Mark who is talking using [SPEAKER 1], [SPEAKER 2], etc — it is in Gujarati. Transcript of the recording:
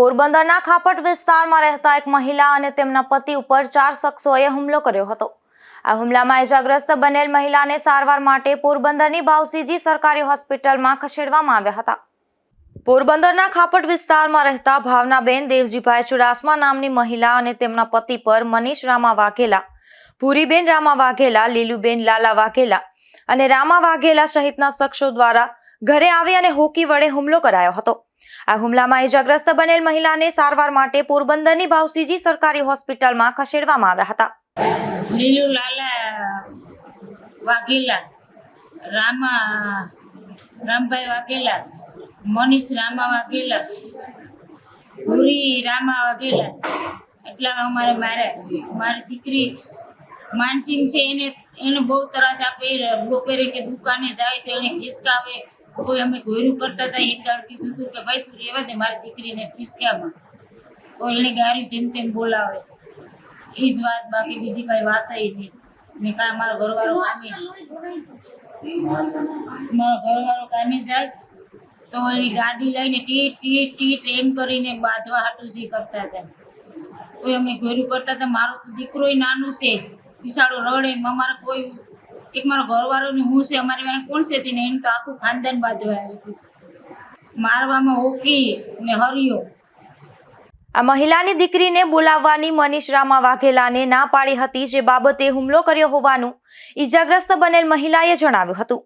[SPEAKER 1] પોરબંદરના ખાપટ વિસ્તારમાં રહેતા એક મહિલા અને તેમના પતિ ઉપર ચાર શખ્સોએ હુમલો કર્યો હતો. આ હુમલામાં ઇજાગ્રસ્ત બનેલ મહિલાને સારવાર માટે પોરબંદરની ભાવસીજી સરકારી હોસ્પિટલમાં ખસેડવામાં આવ્યા હતા. પોરબંદરના ખાપટ વિસ્તારમાં રહેતા ભાવનાબેન દેવજીભાઈ ચુડાસમા નામની મહિલા અને તેમના પતિ પર મનીષ રામા વાઘેલા, ભૂરીબેન રામા વાઘેલા, લીલુબેન લાલા વાઘેલા અને રામા વાઘેલા સહિતના શખ્સો દ્વારા ઘરે આવી અને હોકી વડે હુમલો કરાયો હતો. આ હુમલામાં ઇજાગ્રસ્ત બનેલ મહિલાને સારવાર માટે પોરબંદરની ભાવસીજી સરકારી હોસ્પિટલમાં ખસેડવામાં આવ્યા હતા.
[SPEAKER 2] લીલુ વાઘેલા, રામા, રામભાઈ વાઘેલા, મનીષ રામા વાઘેલા, ભૂરી રામા વાઘેલા, એટલા અમારે મારે, મારી દીકરી માનસિંગ છે એને એને બહુ ત્રાસ આપે, બપોરે કે દુકાને જાય તો એને ખિસકાવે કોઈ અમે ગોયરું કરતા હતા એક દાડ કીધું હતું કે, ભાઈ, તું રહેવા દે મારી દીકરીને ખિસક્યામાં તો એને ગાર્યું જેમ તેમ બોલાવે. એ જ વાત બાકી બીજી કઈ વાત નહીં. મેં કાં મારો ઘરવાળો કામે મારો ઘરવાળો કામે જાય તો એની ગાડી લઈને ટી ટી ટી એમ કરીને બાંધવા હાટું સી કરતા હતા. કોઈ અમે ગોયરું કરતા હતા, મારો તો દીકરોય નાનું છે વિશાળો રડે, અમારે કોઈ એક મારો ઘરવાળો ને હું છે, અમારી વાંહે કોણ છે તેને? એમ તો આખું ખાનદાન બાજવા આવ્યું મારવામાં ઓકી ને હરિયો.
[SPEAKER 1] આ મહિલાની દીકરીને બોલાવવાની મનીષ રામા વાઘેલાને ના પાડી હતી, જે બાબતે હુમલો કર્યો હોવાનું ઈજાગ્રસ્ત બનેલ મહિલાએ જણાવ્યું હતું.